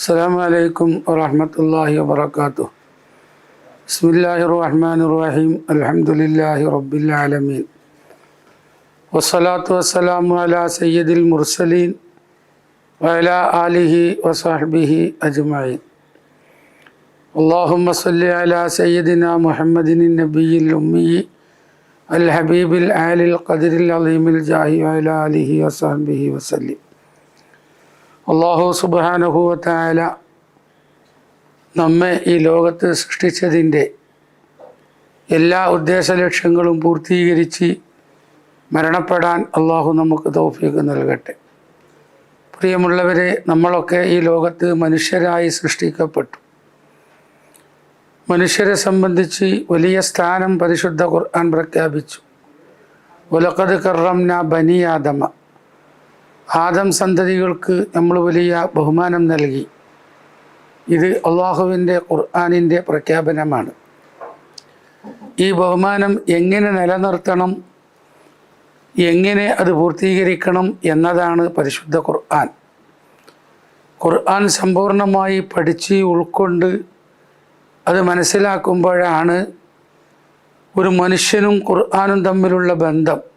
السلام عليكم ورحمة الله وبركاته بسم الله الرحمن الرحيم الحمد لله رب العالمين والصلاة والسلام على سيد المرسلين وعلى آله وصحبه أجمعين اللهم صل على سيدنا محمد النبي الأمي الحبيب العالي القدر العظيم الجاه وعلى آله وصحبه وسلم അള്ളാഹു സുബാനുഭൂവത്തായ നമ്മെ ഈ ലോകത്ത് സൃഷ്ടിച്ചതിന്റെ എല്ലാ ഉദ്ദേശ ലക്ഷ്യങ്ങളും പൂർത്തീകരിച്ച് മരണപ്പെടാൻ അള്ളാഹു നമുക്ക് തൗഫീക്ക് നൽകട്ടെ. പ്രിയമുള്ളവരെ നമ്മളൊക്കെ ഈ ലോകത്ത് മനുഷ്യരായി സൃഷ്ടിക്കപ്പെട്ടു. മനുഷ്യരെ സംബന്ധിച്ച് വലിയ സ്ഥാനം പരിശുദ്ധ ഖുർആൻ പ്രഖ്യാപിച്ചു. ഉലക്കത് കറംന ബനിയാദമ ആദം സന്തതികൾക്ക് നമ്മൾ വലിയ ബഹുമാനം നൽകി. ഇത് അള്ളാഹുവിന്റെ ഖുർആാനിന്റെ പ്രഖ്യാപനമാണ്. ഈ ബഹുമാനം എങ്ങനെ നിലനിർത്തണം എങ്ങനെ അത് പൂർത്തീകരിക്കണം എന്നതാണ് പരിശുദ്ധ ഖുർആൻ. ഖുർആൻ സമ്പൂർണമായി പഠിച്ച് ഉൾക്കൊണ്ട് അത് മനസ്സിലാക്കുമ്പോഴാണ് ഒരു മനുഷ്യനും ഖുർആാനും തമ്മിലുള്ള ബന്ധം.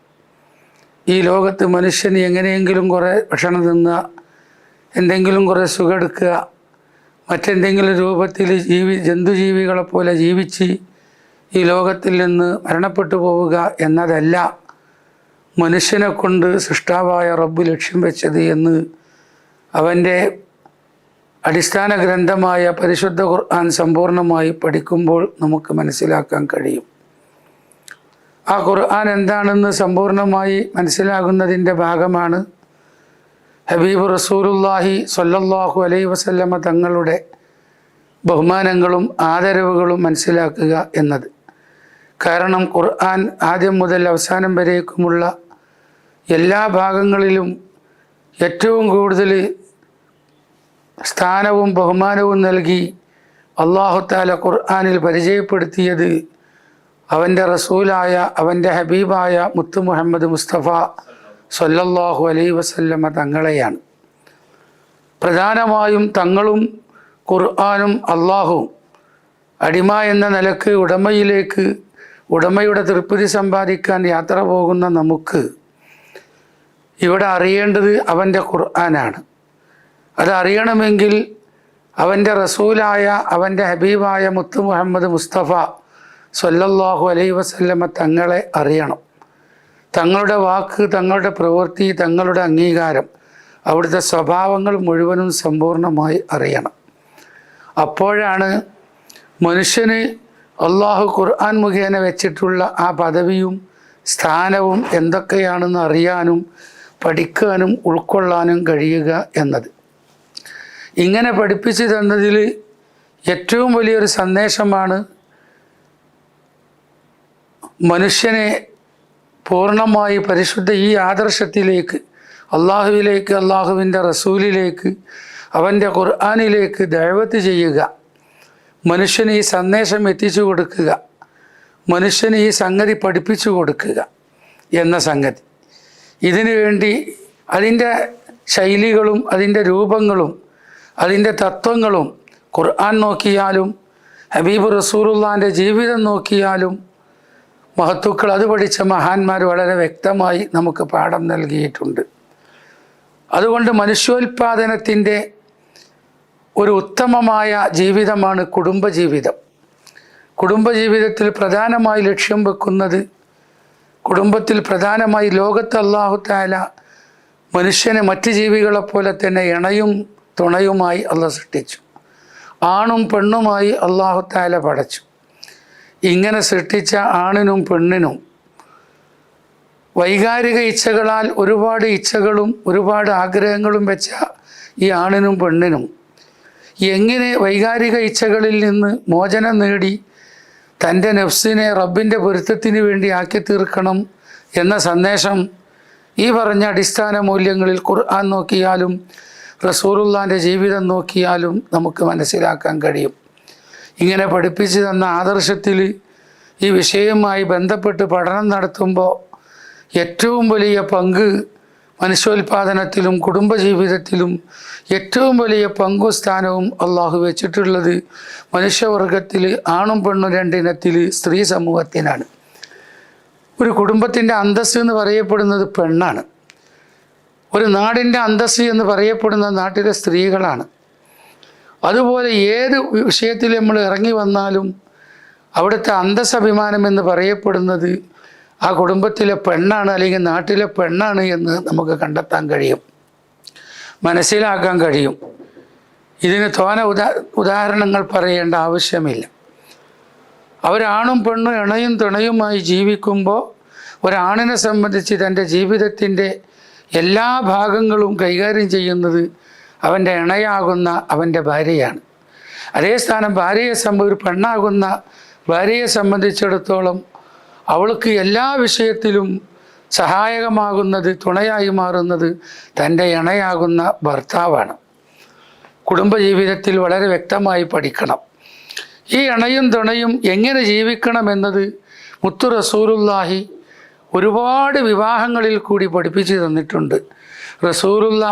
ഈ ലോകത്ത് മനുഷ്യൻ എങ്ങനെയെങ്കിലും കുറേ ഭക്ഷണം തിന്നുക എന്തെങ്കിലും കുറേ സുഖം എടുക്കുക മറ്റെന്തെങ്കിലും രൂപത്തിൽ ജീവി ജന്തുജീവികളെപ്പോലെ ജീവിച്ച് ഈ ലോകത്തിൽ നിന്ന് മരണപ്പെട്ടു പോവുക എന്നതല്ല മനുഷ്യനെ കൊണ്ട് സൃഷ്ടാവായ റബ്ബ് ലക്ഷ്യം വെച്ചത് എന്ന് അവന്റെ അടിസ്ഥാന ഗ്രന്ഥമായ പരിശുദ്ധ ഖുർആൻ സമ്പൂർണമായി പഠിക്കുമ്പോൾ നമുക്ക് മനസ്സിലാക്കാൻ കഴിയും. ആ ഖുർആൻ എന്താണെന്ന് സമ്പൂർണമായി മനസ്സിലാകുന്നതിന്റെ ഭാഗമാണ്. ഹബീബ് റസൂലുല്ലാഹി സൊല്ലാഹു അലൈ വസല്ലമ തങ്ങളുടെ ബഹുമാനങ്ങളും ആദരവുകളും മനസ്സിലാക്കുക എന്നത്. കാരണം ഖുർആൻ ആദ്യം മുതൽ അവസാനം വരേക്കുമുള്ള എല്ലാ ഭാഗങ്ങളിലും ഏറ്റവും കൂടുതൽ സ്ഥാനവും ബഹുമാനവും നൽകി അള്ളാഹുത്താല ഖുർആാനിൽ പരിചയപ്പെടുത്തിയത് അവന്റെ റസൂലായ അവന്റെ ഹബീബായ മുത്തു മുഹമ്മദ് മുസ്തഫ സല്ലല്ലാഹു അലൈ വസല്ലമ തങ്ങളെയാണ്. പ്രധാനമായും തങ്ങളും ഖുർആാനും അള്ളാഹുവും അടിമ എന്ന നിലയ്ക്ക് ഉടമയിലേക്ക് ഉടമയുടെ തൃപ്തി സമ്പാദിക്കാൻ യാത്ര പോകുന്ന നമുക്ക് ഇവിടെ അറിയേണ്ടത് അവന്റെ ഖുർആനാണ്. അത് അറിയണമെങ്കിൽ അവന്റെ റസൂലായ അവന്റെ ഹബീബായ മുത്തു മുഹമ്മദ് മുസ്തഫ സല്ലല്ലാഹു അലൈ വസല്ലമ തങ്ങളെ അറിയണം. തങ്ങളുടെ വാക്ക് തങ്ങളുടെ പ്രവൃത്തി തങ്ങളുടെ അംഗീകാരം അവിടുത്തെ സ്വഭാവങ്ങൾ മുഴുവനും സമ്പൂർണമായി അറിയണം. അപ്പോഴാണ് മനുഷ്യന് അള്ളാഹു ഖുർആൻ മുഖേന വെച്ചിട്ടുള്ള ആ പദവിയും സ്ഥാനവും എന്തൊക്കെയാണെന്ന് അറിയാനും പഠിക്കാനും ഉൾക്കൊള്ളാനും കഴിയുക എന്നത്. ഇങ്ങനെ പഠിപ്പിച്ചു തന്നതിൽ ഏറ്റവും വലിയൊരു സന്ദേശമാണ് മനുഷ്യനെ പൂർണമായി പരിശുദ്ധ ഈ ആദർശത്തിലേക്ക് അള്ളാഹുവിലേക്ക് അള്ളാഹുവിന്റെ റസൂലിലേക്ക് അവന്റെ ഖുർആാനിലേക്ക് ദഴവത്ത് ചെയ്യുക. മനുഷ്യന് ഈ സന്ദേശം എത്തിച്ചു കൊടുക്കുക. മനുഷ്യന് ഈ സംഗതി പഠിപ്പിച്ചു കൊടുക്കുക എന്ന സംഗതി. ഇതിനു വേണ്ടി അതിന്റെ ശൈലികളും അതിന്റെ രൂപങ്ങളും അതിന്റെ തത്വങ്ങളും ഖുർആൻ നോക്കിയാലും ഹബീബ് റസൂറുല്ലാന്റെ ജീവിതം നോക്കിയാലും മഹത്തുക്കൾ അത് പഠിച്ച മഹാന്മാർ വളരെ വ്യക്തമായി നമുക്ക് പാഠം നൽകിയിട്ടുണ്ട്. അതുകൊണ്ട് മനുഷ്യോൽപാദനത്തിന്റെ ഒരു ഉത്തമമായ ജീവിതമാണ് കുടുംബജീവിതം. കുടുംബജീവിതത്തിൽ പ്രധാനമായി ലക്ഷ്യം വെക്കുന്നത് കുടുംബത്തിൽ പ്രധാനമായി ലോകത്ത് അള്ളാഹു താല മനുഷ്യനെ മറ്റ് ജീവികളെപ്പോലെ തന്നെ ഇണയും തുണയുമായി അള്ള സൃഷ്ടിച്ചു. ആണും പെണ്ണുമായി അള്ളാഹു താല പടച്ചു. ഇങ്ങനെ സൃഷ്ടിച്ച ആണിനും പെണ്ണിനും വൈകാരിക ഇച്ഛകളാൽ ഒരുപാട് ഇച്ഛകളും ഒരുപാട് ആഗ്രഹങ്ങളും വെച്ച ഈ ആണിനും പെണ്ണിനും എങ്ങനെ വൈകാരിക ഇച്ഛകളിൽ നിന്ന് മോചനം നേടി തന്റെ നഫ്സിനെ റബ്ബിന്റെ പൊരുത്തത്തിന് വേണ്ടി ആക്കി തീർക്കണം എന്ന സന്ദേശം ഈ പറഞ്ഞ അടിസ്ഥാന മൂല്യങ്ങളിൽ ഖുർആൻ നോക്കിയാലും റസൂറുല്ലാന്റെ ജീവിതം നോക്കിയാലും നമുക്ക് മനസ്സിലാക്കാൻ കഴിയും. ഇങ്ങനെ പഠിപ്പിച്ചു തന്ന ആദർശത്തിൽ ഈ വിഷയവുമായി ബന്ധപ്പെട്ട് പഠനം നടത്തുമ്പോൾ ഏറ്റവും വലിയ പങ്ക് മനുഷ്യോൽപാദനത്തിലും കുടുംബജീവിതത്തിലും ഏറ്റവും വലിയ പങ്കും സ്ഥാനവും അള്ളാഹു വെച്ചിട്ടുള്ളത് മനുഷ്യവർഗത്തിൽ ആണും പെണ്ണും രണ്ടിനത്തിൽ സ്ത്രീ സമൂഹത്തിനാണ്. ഒരു കുടുംബത്തിന്റെ അന്തസ്സ് എന്ന് പറയപ്പെടുന്നത് പെണ്ണാണ്. ഒരു നാടിന്റെ അന്തസ്സ് എന്ന് പറയപ്പെടുന്ന നാട്ടിലെ സ്ത്രീകളാണ്. അതുപോലെ ഏത് വിഷയത്തിൽ നമ്മൾ ഇറങ്ങി വന്നാലും അവിടുത്തെ അന്തസ് അഭിമാനം എന്ന് പറയപ്പെടുന്നത് ആ കുടുംബത്തിലെ പെണ്ണാണ് അല്ലെങ്കിൽ നാട്ടിലെ പെണ്ണാണ് എന്ന് നമുക്ക് കണ്ടെത്താൻ കഴിയും. മനസ്സിലാക്കാൻ കഴിയും. ഇതിന് തോന ഉദാ ഉദാഹരണങ്ങൾ പറയേണ്ട ആവശ്യമില്ല. അവരാണും പെണ്ണും ഇണയും തുണയുമായി ജീവിക്കുമ്പോൾ ഒരാണിനെ സംബന്ധിച്ച് തന്റെ ജീവിതത്തിന്റെ എല്ലാ ഭാഗങ്ങളും കൈകാര്യം ചെയ്യുന്നത് അവന്റെ ഇണയാകുന്ന അവന്റെ ഭാര്യയാണ്. അതേ സ്ഥാനം ഭാര്യയെ സംബ ഒരു പെണ്ണാകുന്ന ഭാര്യയെ സംബന്ധിച്ചിടത്തോളം അവൾക്ക് എല്ലാ വിഷയത്തിലും സഹായകമാകുന്നത് തുണയായി മാറുന്നത് തന്റെ ഇണയാകുന്ന ഭർത്താവാണ്. കുടുംബജീവിതത്തിൽ വളരെ വ്യക്തമായി പഠിക്കണം. ഈ ഇണയും തുണയും എങ്ങനെ ജീവിക്കണമെന്നത് മുത്തു റസൂലുല്ലാഹി ഒരുപാട് വിവാഹങ്ങളിൽ കൂടി പഠിപ്പിച്ചു തന്നിട്ടുണ്ട്. റസൂലുള്ള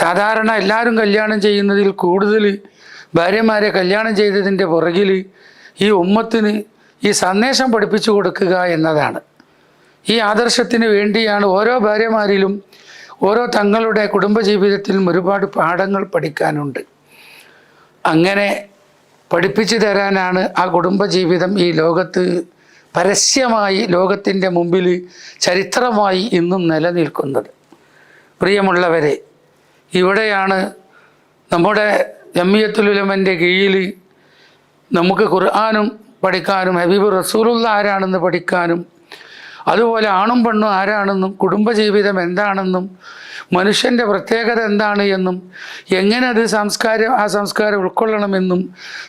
സാധാരണ എല്ലാവരും കല്യാണം ചെയ്യുന്നതിൽ കൂടുതൽ ഭാര്യമാരെ കല്യാണം ചെയ്തതിന്റെ പുറകിൽ ഈ ഉമ്മത്തിന് ഈ സന്ദേശം പഠിപ്പിച്ചു കൊടുക്കുക എന്നതാണ്. ഈ ആദർശത്തിന് വേണ്ടിയാണ് ഓരോ ഭാര്യമാരിലും ഓരോ തങ്ങളുടെ കുടുംബജീവിതത്തിലും ഒരുപാട് പാഠങ്ങൾ പഠിക്കാനുണ്ട്. അങ്ങനെ പഠിപ്പിച്ചു തരാനാണ് ആ കുടുംബജീവിതം ഈ ലോകത്ത് പരസ്യമായി ലോകത്തിന്റെ മുമ്പിൽ ചരിത്രമായി ഇന്നും നിലനിൽക്കുന്നത്. പ്രിയമുള്ളവരെ ഇവിടെയാണ് നമ്മുടെ ജമ്മിയത്തുലുലമന്റെ കീഴിൽ നമുക്ക് ഖുർആാനും പഠിക്കാനും ഹബീബ് റസൂലുള്ള ആരാണെന്ന് പഠിക്കാനും അതുപോലെ ആണും പെണ്ണും ആരാണെന്നും കുടുംബജീവിതം എന്താണെന്നും മനുഷ്യന്റെ പ്രത്യേകത എന്താണ് എന്നും എങ്ങനെ അത് സംസ്കാരം ആ സംസ്കാരം ഉൾക്കൊള്ളണമെന്നും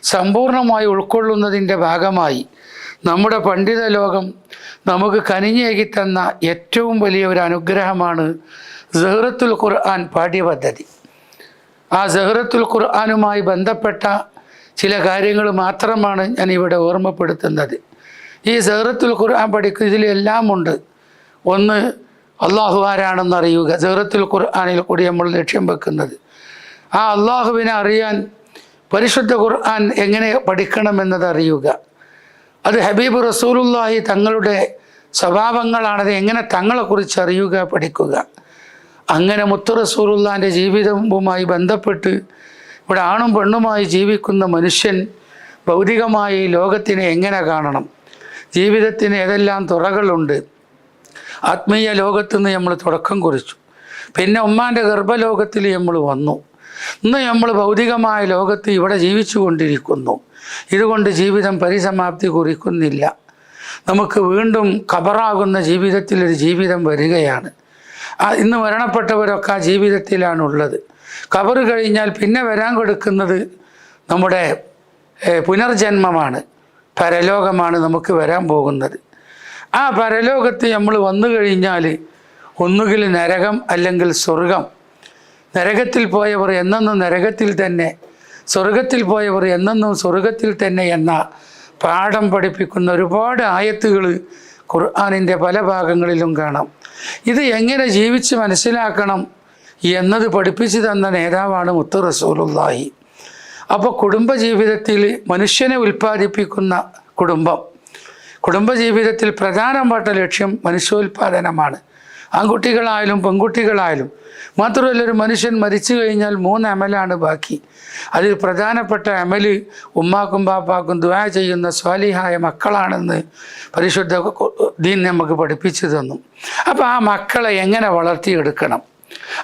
സമ്പൂർണമായി ഉൾക്കൊള്ളുന്നതിന്റെ ഭാഗമായി നമ്മുടെ പണ്ഡിത ലോകം നമുക്ക് കനിഞ്ഞേകി തന്ന ഏറ്റവും വലിയ ഒരു അനുഗ്രഹമാണ് സഹ്റത്തുൽ ഖുർആൻ പാഠ്യപദ്ധതി ആ സഹ്റത്തുൽ ഖുർആനുമായി ബന്ധപ്പെട്ട ചില കാര്യങ്ങൾ മാത്രമാണ് ഞാൻ ഇവിടെ ഓർമ്മപ്പെടുത്തുന്നത്. ഈ സഹ്റത്തുൽ ഖുർആൻ പഠിക്കുന്ന ഇതിലെല്ലാം ഉണ്ട്. ഒന്ന് അള്ളാഹു ആരാണെന്ന് അറിയുക. സഹ്റത്തുൽ ഖുർആനിൽ കൂടി നമ്മൾ ലക്ഷ്യം വെക്കുന്നത്. ആ അള്ളാഹുവിനെ അറിയാൻ പരിശുദ്ധ ഖുർആൻ എങ്ങനെ പഠിക്കണമെന്നത് അറിയുക. അത് ഹബീബ് റസൂലുള്ളാഹി തങ്ങളുടെ സ്വഭാവങ്ങളാണത് എങ്ങനെ തങ്ങളെക്കുറിച്ച് അറിയുക പഠിക്കുക. അങ്ങനെ മുത്തു റസൂലുള്ളാന്റെ ജീവിതവുമായി ബന്ധപ്പെട്ട് ഇവിടെ ആണും പെണ്ണുമായി ജീവിക്കുന്ന മനുഷ്യൻ ഭൗതികമായി ലോകത്തിനെ എങ്ങനെ കാണണം? ജീവിതത്തിന് ഏതെല്ലാം തുറകളുണ്ട്? ആത്മീയ ലോകത്തുനിന്ന് നമ്മൾ തുടക്കം കുറിച്ചു. പിന്നെ ഉമ്മാന്റെ ഗർഭലോകത്തിൽ നമ്മൾ വന്നു. ഇന്ന് നമ്മൾ ഭൗതികമായ ലോകത്ത് ഇവിടെ ജീവിച്ചു കൊണ്ടിരിക്കുന്നു. ഇതുകൊണ്ട് ജീവിതം പരിസമാപ്തി കുറിക്കുന്നില്ല. നമുക്ക് വീണ്ടും ഖബറാകുന്ന ജീവിതത്തിലൊരു ജീവിതം വരികയാണ്. ഇന്ന് മരണപ്പെട്ടവരൊക്കെ ആ ജീവിതത്തിലാണുള്ളത്. ഖബർ കഴിഞ്ഞാൽ പിന്നെ വരാൻ കൊടുക്കുന്നത് നമ്മുടെ പുനർജന്മമാണ്. പരലോകമാണ് നമുക്ക് വരാൻ പോകുന്നത്. ആ പരലോകത്ത് നമ്മൾ വന്നു കഴിഞ്ഞാൽ ഒന്നുകിൽ നരകം അല്ലെങ്കിൽ സ്വർഗം. നരകത്തിൽ പോയവർ എന്നെന്നും നരകത്തിൽ തന്നെ സ്വർഗത്തിൽ പോയവർ എന്നെന്നും സ്വർഗത്തിൽ തന്നെ എന്ന പാഠം പഠിപ്പിക്കുന്ന ഒരുപാട് ആയത്തുകൾ ഖുർആാനിന്റെ പല ഭാഗങ്ങളിലും കാണാം. ഇത് എങ്ങനെ ജീവിച്ച് മനസ്സിലാക്കണം എന്നത് പഠിപ്പിച്ചു തന്ന നേതാവാണ് മുത്തു റസൂലുള്ളാഹി. അപ്പോൾ കുടുംബജീവിതത്തിൽ മനുഷ്യനെ ഉൽപ്പാദിപ്പിക്കുന്ന കുടുംബം. കുടുംബജീവിതത്തിൽ പ്രധാനപ്പെട്ട ലക്ഷ്യം മനുഷ്യോൽപാദനമാണ് ആൺകുട്ടികളായാലും പെൺകുട്ടികളായാലും. മാത്രമല്ല ഒരു മനുഷ്യൻ മരിച്ചു കഴിഞ്ഞാൽ മൂന്ന് അമലാണ് ബാക്കി. അതിൽ പ്രധാനപ്പെട്ട അമൽ ഉമ്മാക്കും പാപ്പാക്കും ദുവാ ചെയ്യുന്ന സ്വാലിഹായ മക്കളാണെന്ന് പരിശുദ്ധ ദീൻ നമുക്ക് പഠിപ്പിച്ചു തന്നു. അപ്പോൾ ആ മക്കളെ എങ്ങനെ വളർത്തിയെടുക്കണം?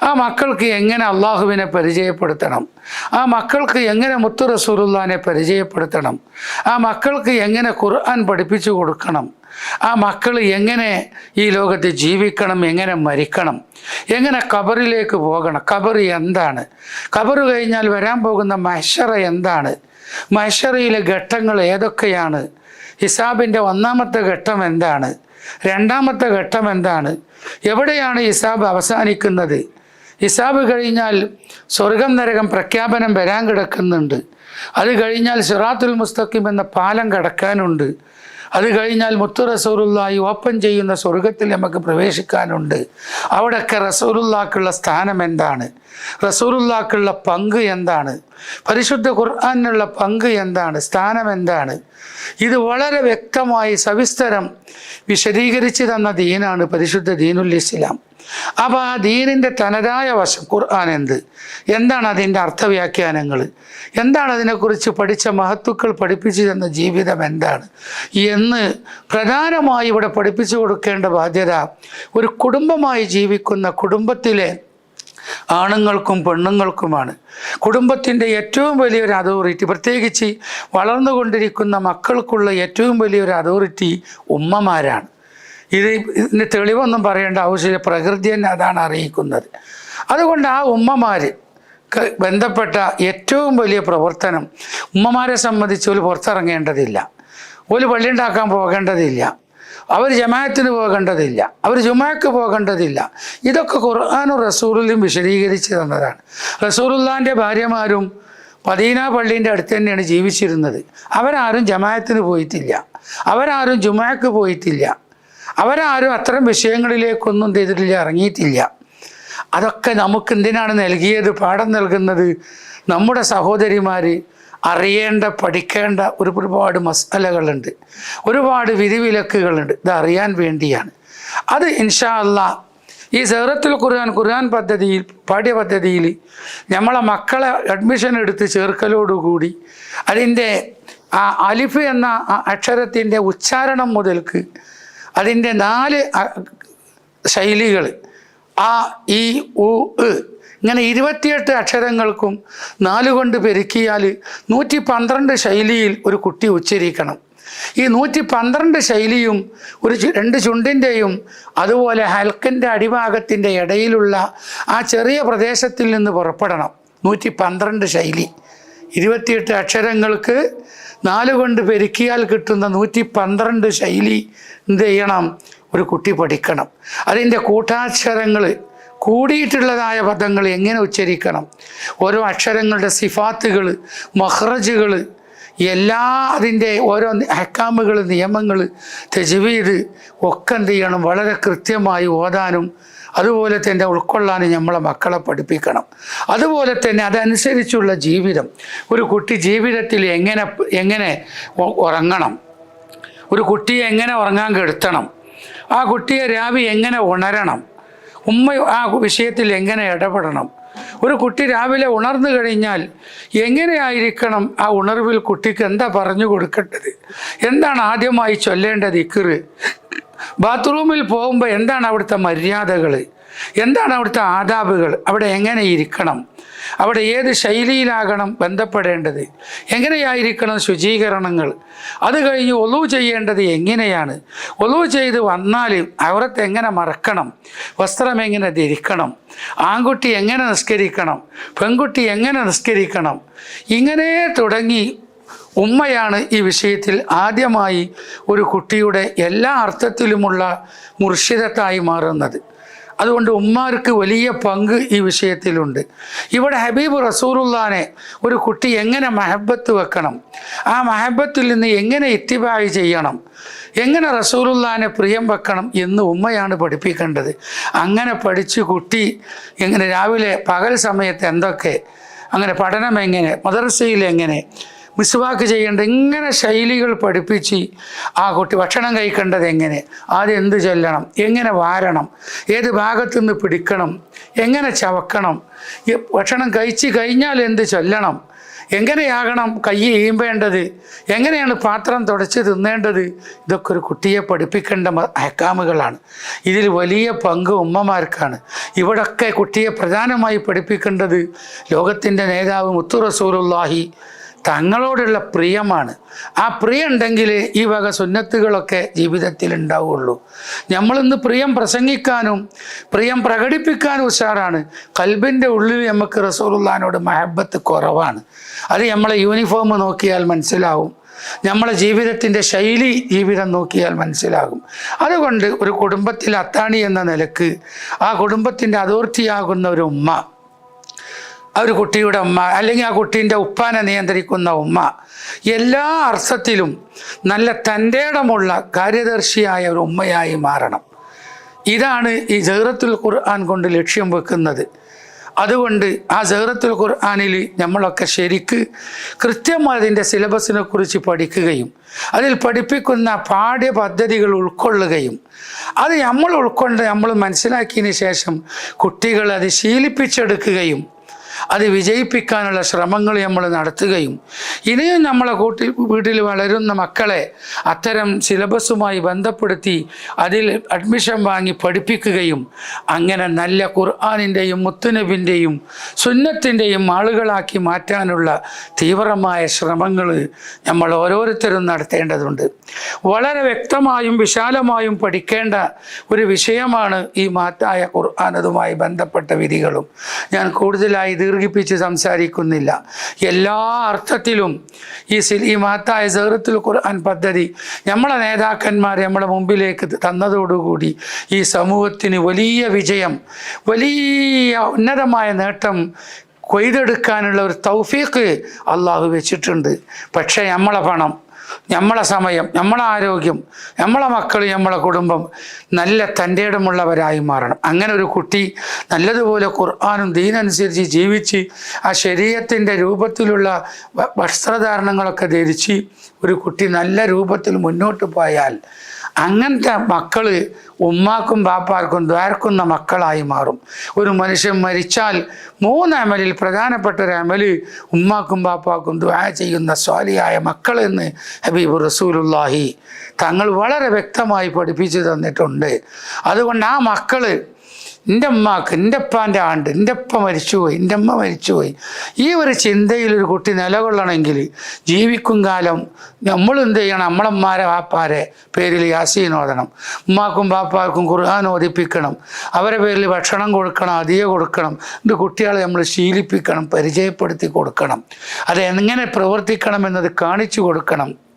ആ മക്കൾക്ക് എങ്ങനെ അള്ളാഹുവിനെ പരിചയപ്പെടുത്തണം? ആ മക്കൾക്ക് എങ്ങനെ മുത്തു റസൂലുള്ളാനെ പരിചയപ്പെടുത്തണം? ആ മക്കൾക്ക് എങ്ങനെ ഖുർആൻ പഠിപ്പിച്ചു കൊടുക്കണം? ആ മക്കൾ എങ്ങനെ ഈ ലോകത്ത് ജീവിക്കണം എങ്ങനെ മരിക്കണം എങ്ങനെ കബറിലേക്ക് പോകണം ഖബർ എന്താണ്? ഖബർ കഴിഞ്ഞാൽ വരാൻ പോകുന്ന മഷറ എന്താണ്? മഷറയിലെ ഘട്ടങ്ങൾ ഏതൊക്കെയാണ്? ഹിസാബിന്റെ ഒന്നാമത്തെ ഘട്ടം എന്താണ്? രണ്ടാമത്തെ ഘട്ടം എന്താണ്? എവിടെയാണ് ഹിസാബ് അവസാനിക്കുന്നത്? ഹിസാബ് കഴിഞ്ഞാൽ സ്വർഗം നരകം പ്രഖ്യാപനം വരാൻ കിടക്കുന്നുണ്ട്. അത് കഴിഞ്ഞാൽ സിറാത്തുൽ മുസ്തഖിം എന്ന പാലം കടക്കാനുണ്ട്. അത് കഴിഞ്ഞാൽ മുത്തു റസൂറുല്ലായി ഓപ്പൺ ചെയ്യുന്ന സ്വർഗത്തിൽ നമുക്ക് പ്രവേശിക്കാനുണ്ട്. അവിടെയൊക്കെ റസൂറുല്ലാക്കുള്ള സ്ഥാനം എന്താണ്? റസൂറുല്ലാക്കുള്ള പങ്ക് എന്താണ്? പരിശുദ്ധ ഖുർആാനുള്ള പങ്ക് എന്താണ്? സ്ഥാനം എന്താണ്? ഇത് വളരെ വ്യക്തമായി സവിസ്തരം വിശദീകരിച്ച് തന്ന ദീനാണ് പരിശുദ്ധ ദീനുൽ ഇസ്ലാം. അപ്പോൾ ആ ദീനിന്റെ തനതായ വശം ഖുർആൻ എന്ത്? എന്താണ് അതിന്റെ അർത്ഥവ്യാഖ്യാനങ്ങൾ എന്താണ് അതിനെക്കുറിച്ച് പഠിച്ച മഹത്തുക്കൾ പഠിപ്പിച്ചു തന്ന ജീവിതം എന്താണ്? എന്ന് പ്രധാനമായി ഇവിടെ പഠിപ്പിച്ചു കൊടുക്കേണ്ട ബാധ്യത ഒരു കുടുംബമായി ജീവിക്കുന്ന കുടുംബത്തിലെ ആണുങ്ങൾക്കും പെണ്ണുങ്ങൾക്കുമാണ്. കുടുംബത്തിന്റെ ഏറ്റവും വലിയൊരു അതോറിറ്റി പ്രത്യേകിച്ച് വളർന്നുകൊണ്ടിരിക്കുന്ന മക്കൾക്കുള്ള ഏറ്റവും വലിയൊരു അതോറിറ്റി ഉമ്മമാരാണ്. ഇത് ഇതിന് തെളിവൊന്നും പറയേണ്ട ആവശ്യമില്ല. പ്രകൃതി തന്നെ അതാണ് അറിയിക്കുന്നത്. അതുകൊണ്ട് ആ ഉമ്മമാർ ബന്ധപ്പെട്ട ഏറ്റവും വലിയ പ്രവർത്തനം ഉമ്മമാരെ സംബന്ധിച്ച് ഒരു പുറത്തിറങ്ങേണ്ടതില്ല. ഒരു പള്ളി ഉണ്ടാക്കാൻ പോകേണ്ടതില്ല. അവർ ജമാഅത്തിന് പോകേണ്ടതില്ല. അവർ ജുമാക്ക് പോകേണ്ടതില്ല. ഇതൊക്കെ ഖുർആാനും റസൂറിലും വിശദീകരിച്ച് തന്നതാണ്. റസൂറുല്ലാന്റെ ഭാര്യമാരും പദീന പള്ളീന്റെ അടുത്ത് തന്നെയാണ് ജീവിച്ചിരുന്നത്. അവരാരും ജമാഅത്തിന് പോയിട്ടില്ല. അവരാരും ജുമാക്ക് പോയിട്ടില്ല. അവരാരും അത്തരം വിഷയങ്ങളിലേക്കൊന്നും ചെയ്തിട്ടില്ല ഇറങ്ങിയിട്ടില്ല. അതൊക്കെ നമുക്ക് എന്തിനാണ് നൽകിയത് പാഠം നൽകുന്നത്? നമ്മുടെ സഹോദരിമാർ അറിയേണ്ട പഠിക്കേണ്ട ഒരു ഒരുപാട് മസാലകളുണ്ട്. ഒരുപാട് വിധിവിലക്കുകളുണ്ട്. ഇത് അറിയാൻ വേണ്ടിയാണ്. അത് ഇൻഷാ അല്ല ഈ സേറത്തിൽ ഖുർആൻ ഖുർആൻ പദ്ധതിയിൽ പാഠ്യപദ്ധതിയിൽ നമ്മളെ മക്കളെ അഡ്മിഷൻ എടുത്ത് ചേർക്കലോടുകൂടി അതിന്റെ ആ അലിഫ് എന്ന അക്ഷരത്തിന്റെ ഉച്ചാരണം മുതൽക്ക് അതിന്റെ നാല് ശൈലികൾ ആ ഇ ഉ ഇങ്ങനെ ഇരുപത്തിയെട്ട് അക്ഷരങ്ങൾക്കും നാലുകൊണ്ട് പെരുക്കിയാൽ നൂറ്റി പന്ത്രണ്ട് ശൈലിയിൽ ഒരു കുട്ടി ഉച്ചരിക്കണം. ഈ നൂറ്റി പന്ത്രണ്ട് ശൈലിയും ഒരു രണ്ട് ചുണ്ടിന്റെയും അതുപോലെ ഹൽക്കിന്റെ അടിഭാഗത്തിന്റെ ഇടയിലുള്ള ആ ചെറിയ പ്രദേശത്തിൽ നിന്ന് പുറപ്പെടണം. നൂറ്റി പന്ത്രണ്ട് ശൈലി. ഇരുപത്തിയെട്ട് അക്ഷരങ്ങൾക്ക് നാല് കൊണ്ട് പെരുക്കിയാൽ കിട്ടുന്ന നൂറ്റി പന്ത്രണ്ട് ശൈലി എന്ത് ചെയ്യണം? ഒരു കുട്ടി പഠിക്കണം. അതിന്റെ കൂട്ടാക്ഷരങ്ങൾ കൂടിയിട്ടുള്ളതായ പദങ്ങൾ എങ്ങനെ ഉച്ചരിക്കണം? ഓരോ അക്ഷരങ്ങളുടെ സിഫാത്തുകൾ മഹ്റജുകൾ എല്ലാ അതിന്റെ ഓരോ ഹക്കാമുകൾ നിയമങ്ങൾ തെജുവീത് ഒക്കെ എന്ത് ചെയ്യണം? വളരെ കൃത്യമായി ഓതാനും അതുപോലെ തന്നെ ഉൾക്കൊള്ളാൻ നമ്മളെ മക്കളെ പഠിപ്പിക്കണം. അതുപോലെ തന്നെ അതനുസരിച്ചുള്ള ജീവിതം. ഒരു കുട്ടി ജീവിതത്തിൽ എങ്ങനെ എങ്ങനെ ഉറങ്ങണം? ഒരു കുട്ടിയെ എങ്ങനെ ഉറങ്ങാൻ കെടുത്തണം? ആ കുട്ടിയെ രാവിലെ എങ്ങനെ ഉണരണം? ഉമ്മ ആ വിഷയത്തിൽ എങ്ങനെ ഇടപെടണം? ഒരു കുട്ടി രാവിലെ ഉണർന്നു കഴിഞ്ഞാൽ എങ്ങനെയായിരിക്കണം ആ ഉണർവിൽ കുട്ടിക്ക് എന്താ പറഞ്ഞു കൊടുക്കേണ്ടത്? എന്താണ് ആദ്യമായി ചൊല്ലേണ്ടത് ഇക്കറ് ബാത്റൂമിൽ പോകുമ്പോൾ എന്താണ് അവിടുത്തെ മര്യാദകൾ എന്താണ് അവിടുത്തെ ആദാബുകൾ? അവിടെ എങ്ങനെ ഇരിക്കണം? അവിടെ ഏത് ശൈലിയിലാകണം ബന്ധപ്പെടേണ്ടത്? എങ്ങനെയായിരിക്കണം ശുചീകരണങ്ങൾ? അത് കഴിഞ്ഞ് ഒലു ചെയ്യേണ്ടത് എങ്ങനെയാണ്? ഒലു ചെയ്ത് വന്നാൽ അവരത്ത് എങ്ങനെ മറക്കണം? വസ്ത്രം എങ്ങനെ ധരിക്കണം? ആൺകുട്ടി എങ്ങനെ നിസ്കരിക്കണം? പെൺകുട്ടി എങ്ങനെ നിസ്കരിക്കണം? ഇങ്ങനെ തുടങ്ങി ഉമ്മയാണ് ഈ വിഷയത്തിൽ ആദ്യമായി ഒരു കുട്ടിയുടെ എല്ലാ അർത്ഥത്തിലുമുള്ള മുർഷിദത്തായി മാറുന്നത്. അതുകൊണ്ട് ഉമ്മാർക്ക് വലിയ പങ്ക് ഈ വിഷയത്തിലുണ്ട്. ഇവിടെ ഹബീബ് റസൂറുല്ലാനെ ഒരു കുട്ടി എങ്ങനെ മഹബത്ത് വെക്കണം? ആ മഹബത്തിൽ നിന്ന് എങ്ങനെ ഇത്തിബായി ചെയ്യണം? എങ്ങനെ റസൂലുല്ലാനെ പ്രിയം വെക്കണം എന്ന് ഉമ്മയാണ് പഠിപ്പിക്കേണ്ടത്. അങ്ങനെ പഠിച്ച് കുട്ടി എങ്ങനെ രാവിലെ പകൽ സമയത്ത് എന്തൊക്കെ? അങ്ങനെ പഠനം എങ്ങനെ? മദർസയിൽ എങ്ങനെ? മിസ്വാക്ക് ചെയ്യേണ്ട ഇങ്ങനെ ശൈലികൾ പഠിപ്പിച്ച് ആ കുട്ടി ഭക്ഷണം കഴിക്കേണ്ടത് എങ്ങനെ? ആദ്യം എന്ത് ചൊല്ലണം? എങ്ങനെ വാരണം? ഏത് ഭാഗത്തു നിന്ന് പിടിക്കണം? എങ്ങനെ ചവക്കണം? ഭക്ഷണം കഴിച്ച് കഴിഞ്ഞാൽ എന്ത് ചൊല്ലണം? എങ്ങനെയാകണം കൈ ഈമ്പേണ്ടത്? എങ്ങനെയാണ് പാത്രം തുടച്ച് തിന്നേണ്ടത്? ഇതൊക്കെ ഒരു കുട്ടിയെ പഠിപ്പിക്കേണ്ട അഹക്കാമുകളാണ്. ഇതിൽ വലിയ പങ്ക് ഉമ്മമാർക്കാണ്. ഇവിടൊക്കെ കുട്ടിയെ പ്രധാനമായി പഠിപ്പിക്കേണ്ടത് ലോകത്തിന്റെ നേതാവ് മുത്തു റസൂലുള്ളാഹി തങ്ങളോടുള്ള പ്രിയമാണ്. ആ പ്രിയം ഉണ്ടെങ്കിൽ ഈ വക സുന്നത്തുകളൊക്കെ ജീവിതത്തിൽ ഉണ്ടാവുള്ളൂ നമ്മളിന്ന് പ്രിയം പ്രസംഗിക്കാനും പ്രിയം പ്രകടിപ്പിക്കാനും ഉഷാറാണ്. കൽബിന്റെ ഉള്ളിൽ നമുക്ക് റസൂലുള്ളാനോട് മഹബത്ത് കുറവാണ്. അത് നമ്മളെ യൂണിഫോം നോക്കിയാൽ മനസ്സിലാവും. നമ്മളെ ജീവിതത്തിന്റെ ശൈലി ജീവിതം നോക്കിയാൽ മനസ്സിലാകും. അതുകൊണ്ട് ഒരു കുടുംബത്തിൽ അത്താണി എന്ന നിലയ്ക്ക് ആ കുടുംബത്തിന്റെ അതോർത്തിയാകുന്ന ഒരു ഉമ്മ ആ ഒരു കുട്ടിയുടെ ഉമ്മ അല്ലെങ്കിൽ ആ കുട്ടീന്റെ ഉപ്പാനെ നിയന്ത്രിക്കുന്ന ഉമ്മ എല്ലാ അർത്ഥത്തിലും നല്ല തന്റെടമുള്ള കാര്യദർശിയായ ഒരു ഉമ്മയായി മാറണം. ഇതാണ് ഈ ജഹ്റത്തുൽ ഖുർആൻ കൊണ്ട് ലക്ഷ്യം വെക്കുന്നത്. അതുകൊണ്ട് ആ ജഹ്റത്തുൽ ഖുർആനിൽ നമ്മളൊക്കെ ശരിക്ക് കൃത്യമായി അതിന്റെ സിലബസിനെ കുറിച്ച് പഠിക്കുകയും അതിൽ പഠിപ്പിക്കുന്ന പാഠ്യ പദ്ധതികൾ ഉൾക്കൊള്ളുകയും അത് നമ്മൾ ഉൾക്കൊണ്ട് നമ്മൾ മനസ്സിലാക്കിയതിന് ശേഷം കുട്ടികൾ അത് ശീലിപ്പിച്ചെടുക്കുകയും അത് വിജയിപ്പിക്കാനുള്ള ശ്രമങ്ങൾ നമ്മൾ നടത്തുകയും ഇനിയും നമ്മളെ കൂട്ടി വീട്ടിൽ വളരുന്ന മക്കളെ അത്തരം സിലബസുമായി ബന്ധപ്പെടുത്തി അതിൽ അഡ്മിഷൻ വാങ്ങി പഠിപ്പിക്കുകയും അങ്ങനെ നല്ല ഖുർആാനിന്റെയും മുത്തുനബിന്റെയും സുന്നത്തിന്റെയും ആളുകളാക്കി മാറ്റാനുള്ള തീവ്രമായ ശ്രമങ്ങൾ നമ്മൾ ഓരോരുത്തരും നടത്തേണ്ടതുണ്ട്. വളരെ വ്യക്തമായും വിശാലമായും പഠിക്കേണ്ട ഒരു വിഷയമാണ് ഈ മാറ്റായ ഖുർആാനതുമായി ബന്ധപ്പെട്ട വിധികളും. ഞാൻ കൂടുതലായി ദീർഘിപ്പിച്ച് സംസാരിക്കുന്നില്ല. എല്ലാ അർത്ഥത്തിലും ഈ ഈ മഹത്തായ സഹൃത്തിൽ ഖുർആൻ പദ്ധതി നമ്മളെ നേതാക്കന്മാർ നമ്മളെ മുമ്പിലേക്ക് തന്നതോടുകൂടി ഈ സമൂഹത്തിന് വലിയ വിജയം വലിയ ഉന്നതമായ നേട്ടം കൊയ്തെടുക്കാനുള്ള ഒരു തൗഫീക്ക് അള്ളാഹു വെച്ചിട്ടുണ്ട്. പക്ഷേ നമ്മളെ പണം നമ്മളെ സമയം നമ്മളെ ആരോഗ്യം നമ്മളെ മക്കൾ നമ്മളെ കുടുംബം നല്ല തന്റെ ഇടമുള്ളവരായി മാറണം. അങ്ങനെ ഒരു കുട്ടി നല്ലതുപോലെ ഖുർആാനും ദീനനുസരിച്ച് ജീവിച്ച് ആ ശരീരത്തിന്റെ രൂപത്തിലുള്ള വസ്ത്രധാരണങ്ങളൊക്കെ ധരിച്ച് ഒരു കുട്ടി നല്ല രൂപത്തിൽ മുന്നോട്ട് പോയാൽ അങ്ങനത്തെ മക്കൾ ഉമ്മാക്കും ബാപ്പാർക്കും ദ്വാർക്കുന്ന മക്കളായി മാറും. ഒരു മനുഷ്യൻ മരിച്ചാൽ മൂന്ന് അമലിൽ പ്രധാനപ്പെട്ട ഒരു അമൽ ഉമ്മാക്കും ബാപ്പാക്കും ദ്വാ ചെയ്യുന്ന സ്വാലിയായ മക്കൾ എന്ന് ഹബീബ് റസൂലുല്ലാഹി തങ്ങൾ വളരെ വ്യക്തമായി പഠിപ്പിച്ചു തന്നിട്ടുണ്ട്. അതുകൊണ്ട് ആ മക്കൾ എന്റെ അമ്മയ്ക്ക് എന്റെ അപ്പാന്റെ ആണ്ട് എന്റെ അപ്പ മരിച്ചുപോയി എന്റെ അമ്മ മരിച്ചുപോയി. ഈ ഒരു ചിന്തയിൽ ഒരു കുട്ടി നിലകൊള്ളണമെങ്കിൽ ജീവിക്കും കാലം നമ്മൾ എന്ത് ചെയ്യണം? നമ്മളമ്മാരെ വാപ്പാരെ പേരിൽ യാസീൻ ഓതണം. ഉമ്മാക്കും ബാപ്പാർക്കും ഖുർആൻ ഓതിപ്പിക്കണം. അവരെ പേരിൽ ഭക്ഷണം കൊടുക്കണം അധികം കൊടുക്കണം. ഇത് കുട്ടികളെ നമ്മൾ ശീലിപ്പിക്കണം പരിചയപ്പെടുത്തി കൊടുക്കണം. അത് എങ്ങനെ പ്രവർത്തിക്കണം എന്നത് കാണിച്ചു കൊടുക്കണം.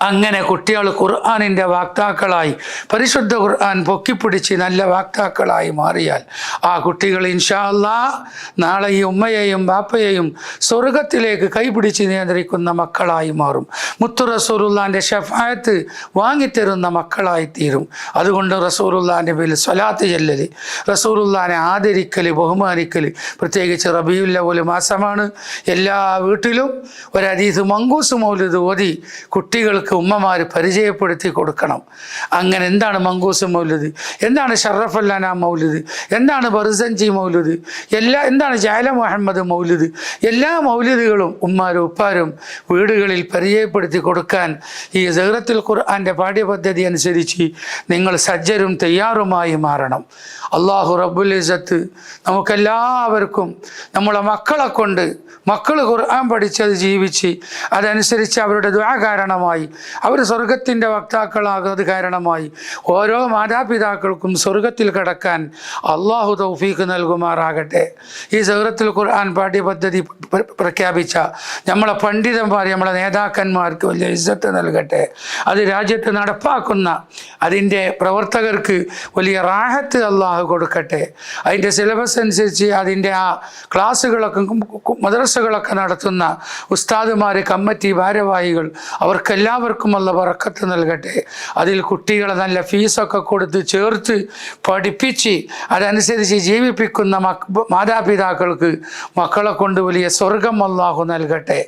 അങ്ങനെ കുട്ടികൾ ഖുർആാനിന്റെ വാക്താക്കളായി പരിശുദ്ധ ഖുർആൻ പൊക്കിപ്പിടിച്ച് നല്ല വാക്താക്കളായി മാറിയാൽ ആ കുട്ടികൾ ഇൻഷാ അല്ലാ നാളെ ഈ ഉമ്മയെയും ബാപ്പയെയും സ്വർഗത്തിലേക്ക് കൈപിടിച്ച് നിയന്ത്രിക്കുന്ന മക്കളായി മാറും. മുത്തു റസൂറുല്ലാന്റെ ഷഫായത്ത് വാങ്ങിത്തരുന്ന മക്കളായി തീരും അതുകൊണ്ട് റസൂറുല്ലാന്റെ പേരിൽ സ്വലാത്ത് ചെല്ലൽ റസൂറുല്ലാനെ ആദരിക്കൽ ബഹുമാനിക്കൽ പ്രത്യേകിച്ച് റബിയുല്ല മാസമാണ്. എല്ലാ വീട്ടിലും ഒരു അതീത് മങ്കൂസ് മൗലിദ് ഓതി കുട്ടികൾക്ക് ഉമ്മമാർ പരിചയപ്പെടുത്തി കൊടുക്കണം. അങ്ങനെ എന്താണ് മങ്കൂസ് മൗലിദ്? എന്താണ് ഷറഫല്ലാന മൗലിദ്? എന്താണ് ബർസഞ്ചി മൗലിദ്? എല്ലാ എന്താണ് ജാല മുഹമ്മദ് മൗലിദ്? എല്ലാ മൗലിദുകളും ഉമ്മാരും ഉപ്പാരും വീടുകളിൽ പരിചയപ്പെടുത്തി കൊടുക്കാൻ ഈ ജഹ്റത്തുൽ ഖുർആന്റെ പാഠ്യപദ്ധതി അനുസരിച്ച് നിങ്ങൾ സജ്ജരും തയ്യാറുമായി മാറണം. അള്ളാഹു റബ്ബുൽ ഇസത്ത് നമുക്കെല്ലാവർക്കും നമ്മളെ മക്കളെ കൊണ്ട് മക്കൾ ഖുർആൻ പഠിച്ചത് ജീവിച്ച് അതനുസരിച്ച് അവരുടെ ദ്വാ കാരണമായി അവർ സ്വർഗത്തിന്റെ വക്താക്കളാകുന്നത് കാരണമായി. ഓരോ മാതാപിതാക്കൾക്കും സ്വർഗത്തിൽ കടക്കാൻ അള്ളാഹു തൗഫീഖ് നൽകുമാറാകട്ടെ. ഈ സൗറത്തിൽ ഖുർആൻ പാഠ്യപദ്ധതി പ്രഖ്യാപിച്ച നമ്മളെ പണ്ഡിതന്മാർ നമ്മളെ നേതാക്കന്മാർക്ക് വലിയ ഇസ്സത്ത് നൽകട്ടെ. അത് രാജ്യത്ത് നടപ്പാക്കുന്ന അതിന്റെ പ്രവർത്തകർക്ക് വലിയ റാഹത്ത് അള്ളാഹു കൊടുക്കട്ടെ. അതിന്റെ സിലബസ് അനുസരിച്ച് അതിന്റെ ആ ക്ലാസ്സുകളൊക്കെ മദ്രസകളൊക്കെ നടത്തുന്ന ഉസ്താദുമാർ കമ്മിറ്റി ഭാരവാഹികൾ അവർക്കെല്ലാവർക്കും ഉള്ള വറക്കത്ത് നൽകട്ടെ. അതിൽ കുട്ടികളെ നല്ല ഫീസൊക്കെ കൊടുത്ത് ചേർത്ത് പഠിപ്പിച്ച് അതനുസരിച്ച് ജീവിപ്പിക്കുന്ന മാതാപിതാക്കൾക്ക് മക്കളെ കൊണ്ട് വലിയ സ്വർഗം അള്ളാഹു നൽകട്ടെ.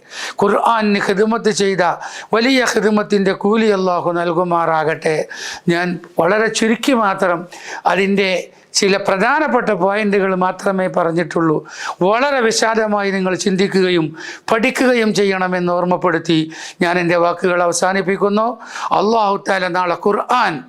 ഖുർആാനിന് ഹിദമത്ത് ചെയ്ത വലിയ ഹിദമത്തിന്റെ കൂലി അള്ളാഹു നൽകുമാറാകട്ടെ. ഞാൻ വളരെ ചുരുക്കി മാത്രം അതിന്റെ ചില പ്രധാനപ്പെട്ട പോയിന്റുകൾ മാത്രമേ പറഞ്ഞിട്ടുള്ളൂ. വളരെ വിശാലമായി നിങ്ങൾ ചിന്തിക്കുകയും പഠിക്കുകയും ചെയ്യണമെന്ന് ഓർമ്മപ്പെടുത്തി ഞാൻ എന്റെ വാക്കുകൾ അവസാനിപ്പിക്കുന്നു. അള്ളാഹു താല നാളെ ഖുർആൻ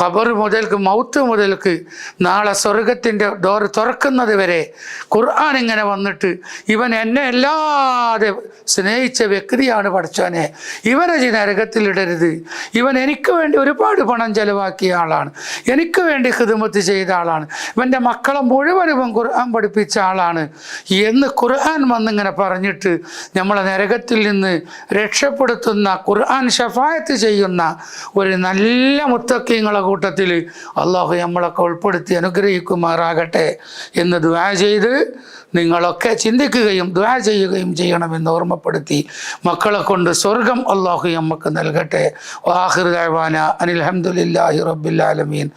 ഖബർ മുതൽക്ക് മൗത്ത് മുതൽക്ക് നാളെ സ്വർഗത്തിന്റെ ഡോർ തുറക്കുന്നത് വരെ ഖുർആൻ ഇങ്ങനെ വന്നിട്ട് ഇവൻ എന്നെ അല്ലാതെ സ്നേഹിച്ച വ്യക്തിയാണ് പഠിച്ചവനെ. ഇവനെ നരകത്തിലിടരുത് ഇവൻ എനിക്ക് വേണ്ടി ഒരുപാട് പണം ചെലവാക്കിയ ആളാണ്. എനിക്ക് വേണ്ടി ഹിദമത്ത് ചെയ്ത ആളാണ്. ഇവന്റെ മക്കളെ മുഴുവനും ഖുർആൻ പഠിപ്പിച്ച ആളാണ്. എന്ന് ഖുർആൻ വന്നിങ്ങനെ പറഞ്ഞിട്ട് നമ്മളെ നരകത്തിൽ നിന്ന് രക്ഷപ്പെടുത്തുന്ന ഖുർആൻ ഷഫായത്ത് ചെയ്യുന്ന ഒരു നല്ല മുത്തക്കിങ്ങളെ കൂട്ടത്തിൽ അള്ളാഹു നമ്മളൊക്കെ ഉൾപ്പെടുത്തി അനുഗ്രഹിക്കുമാറാകട്ടെ എന്ന് ദ്വാ ചെയ്ത് നിങ്ങളൊക്കെ ചിന്തിക്കുകയും ദ്വാ ചെയ്യുകയും ചെയ്യണമെന്ന് ഓർമ്മപ്പെടുത്തി മക്കളെ കൊണ്ട് സ്വർഗം അള്ളാഹു നമുക്ക് നൽകട്ടെ. വാഹിർ ദഅ്വാന അനിൽ ഹംദുലില്ലാഹി റബ്ബിൽ ആലമീൻ.